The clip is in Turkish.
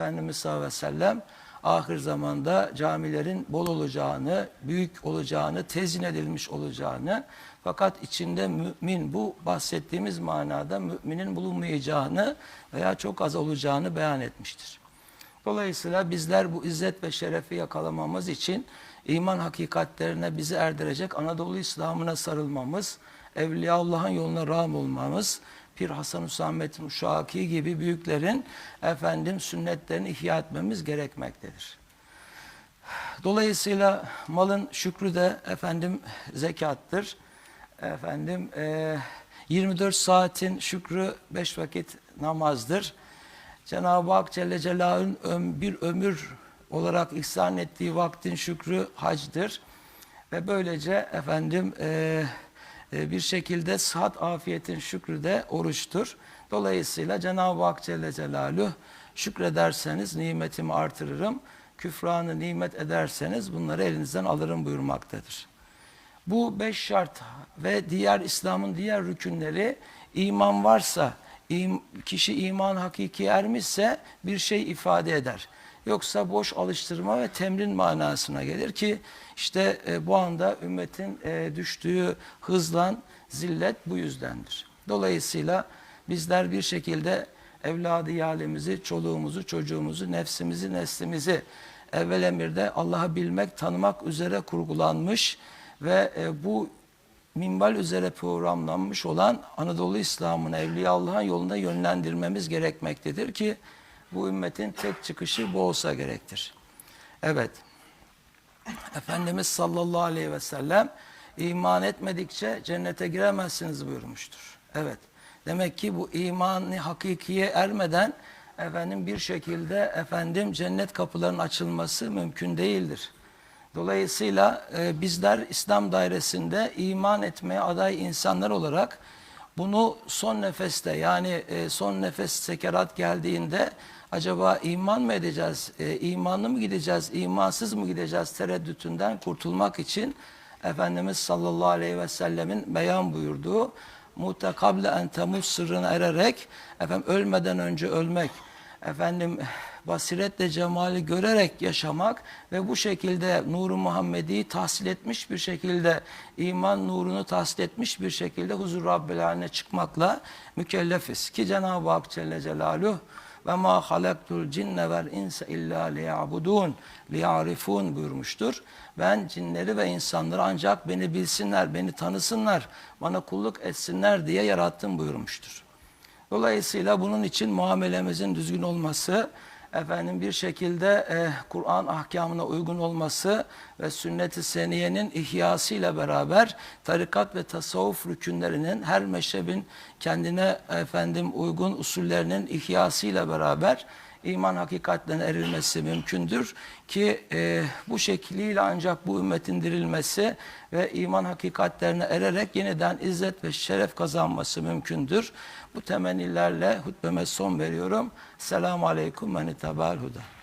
Efendimiz sallallahu aleyhi ve sellem ahir zamanda camilerin bol olacağını, büyük olacağını, tezin edilmiş olacağını fakat içinde mümin bu bahsettiğimiz manada müminin bulunmayacağını veya çok az olacağını beyan etmiştir. Dolayısıyla bizler bu izzet ve şerefi yakalamamız için iman hakikatlerine bizi erdirecek Anadolu İslam'ına sarılmamız, Evliya Allah'ın yoluna rağm olmamız, Pir Hasan Hüsamettin Uşaki gibi büyüklerin efendim sünnetlerini ihya etmemiz gerekmektedir. Dolayısıyla malın şükrü de efendim zekattır. Efendim e, 24 saatin şükrü 5 vakit namazdır. Cenab-ı Hak Celle Celaluhu'nun bir ömür olarak ihsan ettiği vaktin şükrü hacdır. Ve böylece efendim e, bir şekilde sıhhat afiyetin şükrü de oruçtur. Dolayısıyla Cenab-ı Hak Celle Celaluhu şükrederseniz nimetimi artırırım. Küfranı nimet ederseniz bunları elinizden alırım buyurmaktadır. Bu beş şart ve diğer İslam'ın diğer rükünleri iman varsa, kişi iman hakiki ermişse bir şey ifade eder. Yoksa boş alıştırma ve temrin manasına gelir ki işte e, bu anda ümmetin e, düştüğü hızlan zillet bu yüzdendir. Dolayısıyla bizler bir şekilde evladı yalimizi, çoluğumuzu, çocuğumuzu, nefsimizi, neslimizi evvel emirde Allah'ı bilmek, tanımak üzere kurgulanmış ve e, bu minval üzere programlanmış olan Anadolu İslam'ın Evliya Allah'ın yolunda yönlendirmemiz gerekmektedir ki bu ümmetin tek çıkışı bu olsa gerektir. Evet. Efendimiz sallallahu aleyhi ve sellem iman etmedikçe cennete giremezsiniz buyurmuştur. Evet. Demek ki bu imanı hakikiye ermeden efendim bir şekilde efendim cennet kapılarının açılması mümkün değildir. Dolayısıyla e, bizler İslam dairesinde iman etmeye aday insanlar olarak bunu son nefeste yani e, son nefes sekerat geldiğinde acaba iman mı edeceğiz, e, imanlı mı gideceğiz, imansız mı gideceğiz tereddütünden kurtulmak için Efendimiz sallallahu aleyhi ve sellemin beyan buyurduğu mutekable en temut sırrına ererek efendim ölmeden önce ölmek efendim basiretle cemali görerek yaşamak ve bu şekilde nuru Muhammedi tahsil etmiş bir şekilde iman nurunu tahsil etmiş bir şekilde huzur Rabbil Alemin'e çıkmakla mükellefiz ki Cenab-ı Hak Celle Celaluhu ve ma halaktul cinne vel insa illa liya'budun liya'rifun buyurmuştur. Ben cinleri ve insanları ancak beni bilsinler, beni tanısınlar, bana kulluk etsinler diye yarattım buyurmuştur. Dolayısıyla bunun için muamelemizin düzgün olması, efendim bir şekilde e, Kur'an ahkamına uygun olması ve sünnet-i seniyenin ihyasıyla beraber tarikat ve tasavvuf rükünlerinin her meşrebin kendine efendim uygun usullerinin ihyasıyla beraber iman hakikatlerine erilmesi mümkündür ki e, bu şekliyle ancak bu ümmetin dirilmesi ve iman hakikatlerine ererek yeniden izzet ve şeref kazanması mümkündür. Bu temennilerle hutbeme son veriyorum. Selamun Aleyküm ve Nitebâl Huda.